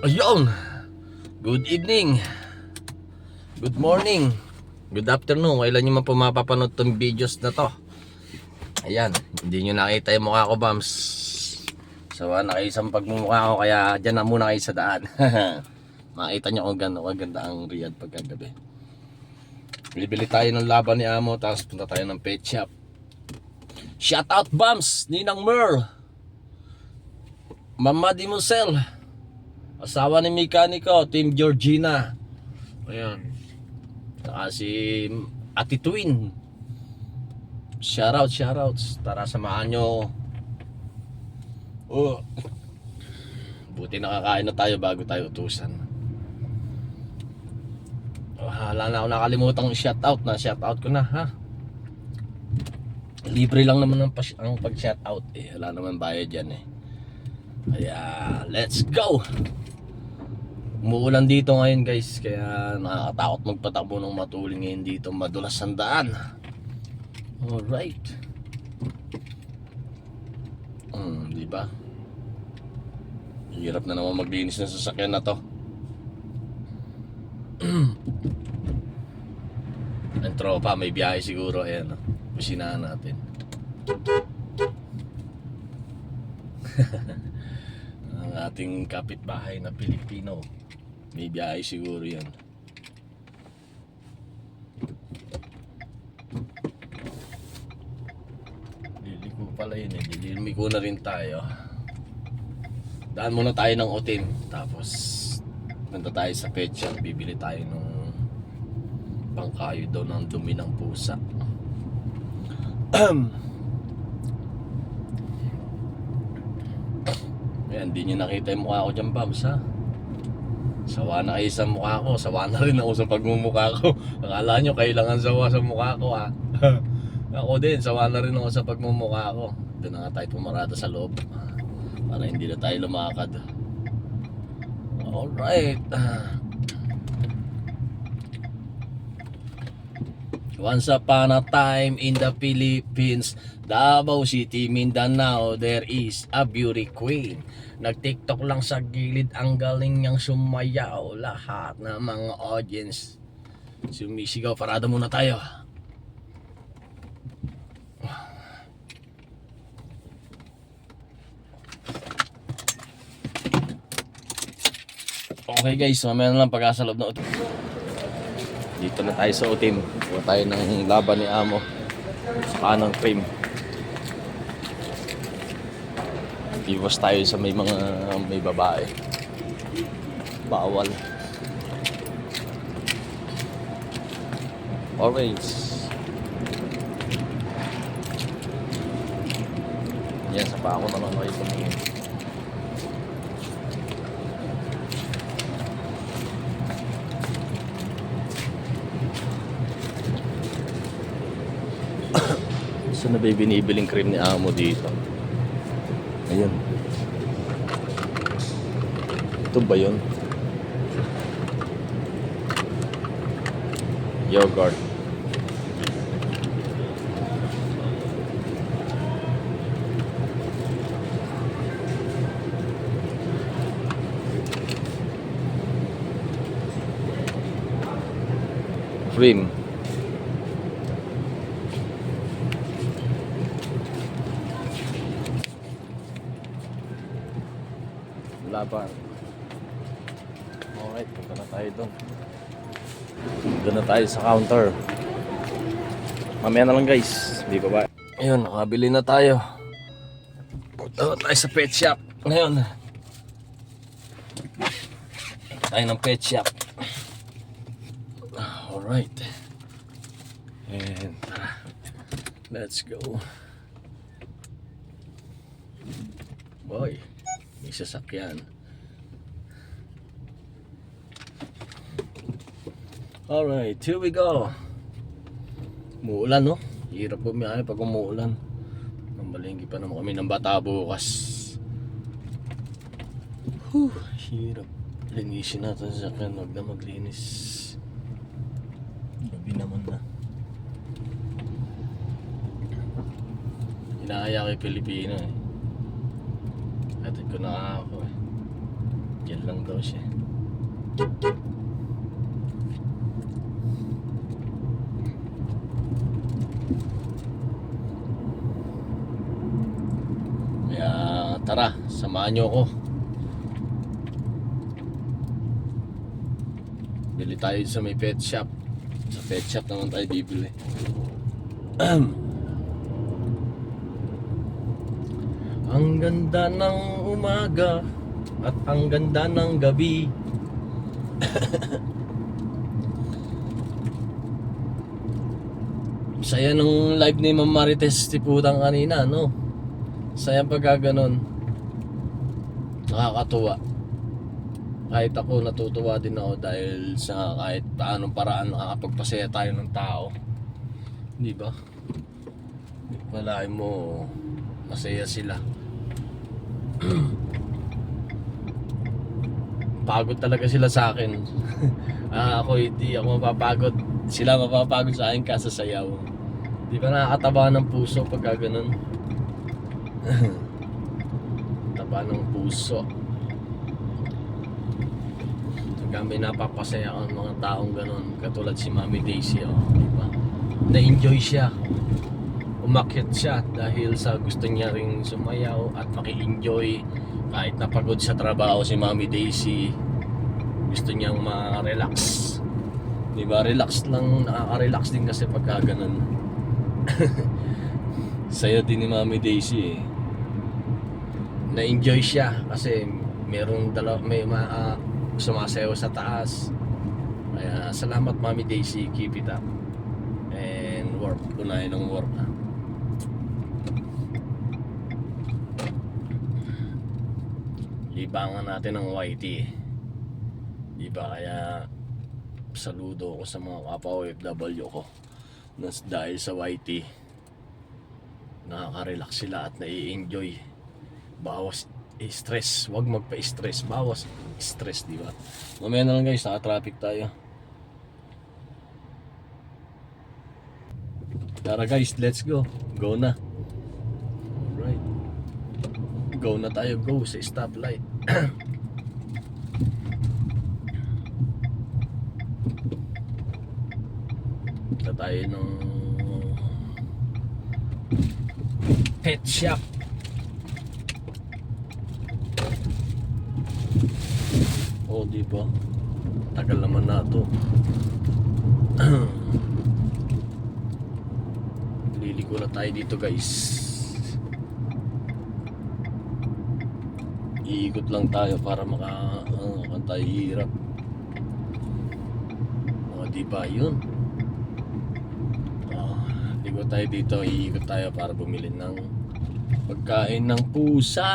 Ayun! Good evening! Good morning! Good afternoon! Kailan nyo man po mapapanood tong videos na to? Ayan, hindi nyo nakita yung mukha ko, Bams. Sawa na kayo sa pagmumukha ko, kaya dyan na muna kayo sa daan. Makita nyo kung gano'n kaganda ang Riyadh pagkagabi. Bibili tayo ng laban ni Amo, tapos punta tayo ng pet shop. Shout out, Bams! Ninang Merl! Mama Di Musel! Asawa ni mekaniko, Team Georgina. Ayan. Saka si Ate Twin. Shoutout, shoutouts. Tara, samahan nyo. Oh. Buti nakakain na tayo bago tayo utusan. Oh, Wala na ako nakalimutang shoutout na. Shoutout ko na, ha? Libre lang naman ang, ang pag-shoutout. Eh, wala naman bayad yan eh. Kaya, let's go! Umuulan dito ngayon guys, kaya nakakatakot magpatakbo ng matuling ngayon dito, madulas ang daan. Alright. Hmm, di ba? Hirap na naman maglinis ng sasakyan na to. ang tropa, may biyahe siguro, ayan. Businahan natin. ating kapitbahay na Pilipino. May biyahe siguro yan. Liliko pala yun eh. Lilimiko na rin tayo. Daan muna tayo ng otim. Tapos, punta tayo sa pet shop. Bibili tayo ng pangkayo daw ng dumi ng pusa. Ayan, di nyo nakita yung mukha ko dyan, Bams, ha? Sawa na kayo sa mukha ko. Sawa na rin ako sa pagmumukha ko. Akala nyo, kailangan sawa sa mukha ko, ha? ako din, sawa na rin ako sa pagmumukha ko. Doon na nga tayo pumarada sa loob. Para hindi na tayo lumakad. Alright. Once upon a time in the Philippines, Davao City, Mindanao, there is a beauty queen. Nag-tiktok lang sa gilid, ang galing niyang sumayaw. Lahat ng mga audience sumisigaw. Parada muna tayo. Okay guys, mamaya na lang pagkasa loob na utim. Dito na tayo sa utim. Kuha tayo ng laban ni Amo. Saka ng cream. Iwas tayo sa may mga may babae. Bawal. Orange. Yan, sa pa ako naman kayo Saan na ba binibiling cream ni Amo dito? Ayun. Ito ba yun? Yogurt. Cream. Laban. Alright, punta na tayo doon. Doon na tayo sa counter. Mamaya na lang guys. Hindi pa ba? Ayun, nakabili na tayo. Punta tayo sa pet shop. Ngayon. Tayo ng pet shop. Alright. And. Let's go. Boy. May sasakyan. Alright, here we go. Muulan, no? Hirap bumiyahe pag umuulan. Mamalinggi pa naman kami ng bata bukas. Whew, hirap. Linisin natin sa sasakyan. Huwag na maglinis. Gabi naman na. Inaaya kay Pilipino eh. Atid ko na ako eh. Diyan lang daw siya. Kaya tara, samahan niyo ako. Bili tayo sa may pet shop. Sa pet shop naman tayo bibili. ang ganda ng umaga at ang ganda ng gabi. Saya nung live ni Ma'am Marites Tipudang kanina, no? Saya pagka ganun. Nakakatuwa. Kahit ako natutuwa din ako dahil sa kahit paanong paraan nakakapagpasaya tayo ng tao. Di ba? Walain mo masaya sila. Pagod talaga sila sa akin. ah, ako hindi ako mapapagod. Sila mapapagod sa akin kasa sayaw. Di ba nakakataba ng puso pagka ganun? Taba ng puso. May napapasaya ang mga taong ganun, katulad si Mami Daisy, oh, di ba? Na-enjoy siya. Umakyat siya dahil sa gusto niya ring sumayaw at maki-enjoy kahit napagod sa trabaho si Mami Daisy. Gusto niyang ma-relax. Di ba? Relax lang, nakaka-relax din kasi pagka ganun. Saya din ni Mami Daisy eh. Na-enjoy siya kasi merong dalaw may ma, ah, sumasayaw sa taas. Kaya salamat Mami Daisy, keep it up. And work, unahin ng work. ah. Libangan natin ng YT. Di ba kaya saludo ko sa mga kapwa OFW ko na dahil sa YT nakaka-relax sila at nai-enjoy bawas stress. Wag magpa-stress. Bawas stress di ba? Mamaya na lang guys. Naka-traffic tayo. Tara guys. Let's go. Go na. Alright. Go na tayo. Go sa stoplight. Punta tayo ng pet shop. Oh, di ba? Tagal naman na to. Liliko na tayo dito, guys. Iikot lang tayo para maka kan tayo hirap. Oh, di ba 'yun? Oh, ligo tayo dito, iikot tayo para bumili ng pagkain ng pusa.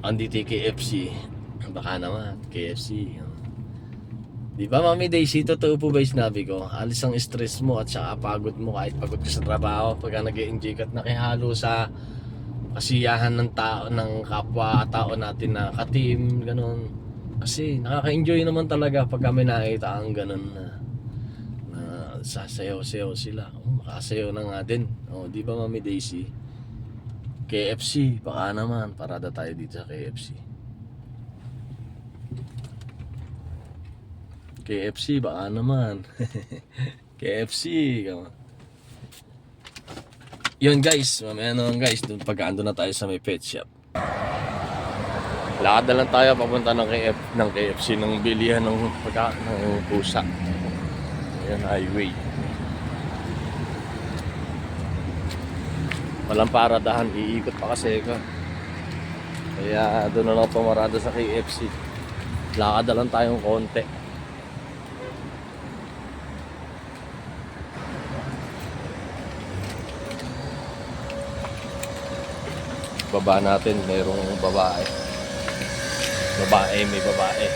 Andito yung KFC. Baka naman, KFC. Di ba Mami Daisy, totoo po ba yung sinabi ko? Alis ang stress mo at saka pagod mo kahit pagod ka sa trabaho pagka nag enjoy ka at nakihalo sa kasiyahan ng tao, ng kapwa tao natin na ka-team, ganun. Kasi nakaka-enjoy naman talaga pag kami nakita ang ganun na, na sasayaw-sayaw sila. Oh, makasayaw na nga din. Oh, di ba Mami Daisy? KFC, baka naman. Parada tayo dito sa KFC. KFC, baka naman. KFC, on. Yun guys, mamaya naman guys, dun pagkaando na tayo sa may pet shop. Lakad na lang tayo papunta ng, KF, ng KFC ng bilihan ng pagka ng pusa. Ayan, highway. Walang paradahan, iikot pa kasi ka. Kaya doon na lang pumarada sa KFC. Lakad na lang tayong konti. Baba natin, mayroong babae. Babae, may babae.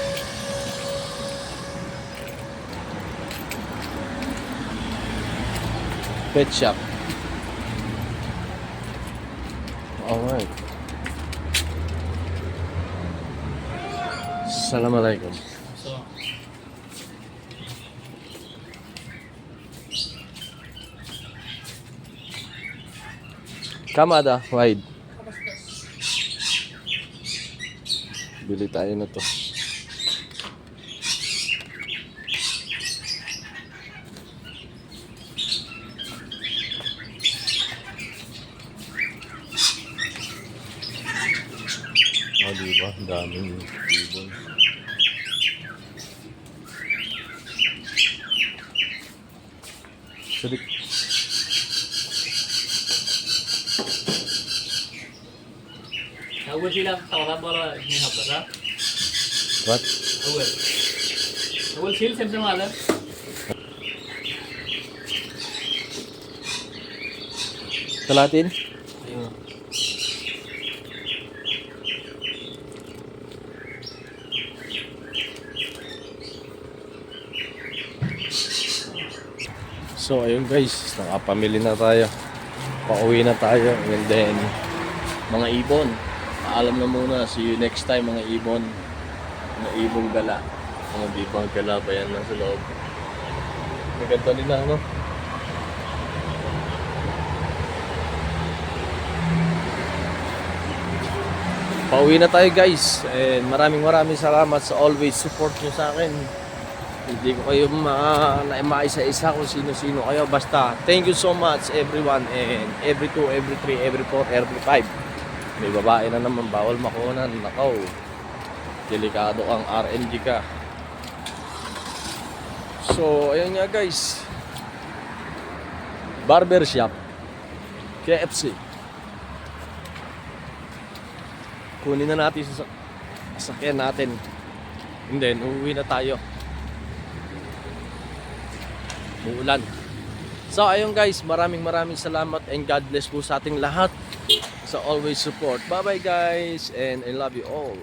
Pet shop. Alright. Assalamualaikum. Kam ada wide. Bili tayo na to. di ba? Daming ibon. Silik. Awal sila, tawala bola ini apa sah? What? Awal. Awal sih sempat malah. ala. So ayun guys, nakapamili na tayo. Pauwi na tayo and then mga ibon. Paalam na muna. See you next time mga ibon. Mga ibon gala. Mga ibon gala pa yan lang sa loob. Maganda nila no? Pauwi na tayo guys. And maraming maraming salamat sa always support nyo sa akin. Hindi ko kayo ma na maisa-isa kung sino-sino kayo. Basta, thank you so much everyone. And every 2, every 3, every 4, every 5. May babae na naman, bawal makunan. Nakaw. Delikado ang RNG ka. So, ayun nga guys. Barbershop. KFC. Kunin na natin sa sasakyan natin. And then, uuwi na tayo. Muulan. So ayun guys, maraming maraming salamat and God bless po sa ating lahat sa always support. Bye bye guys and I love you all.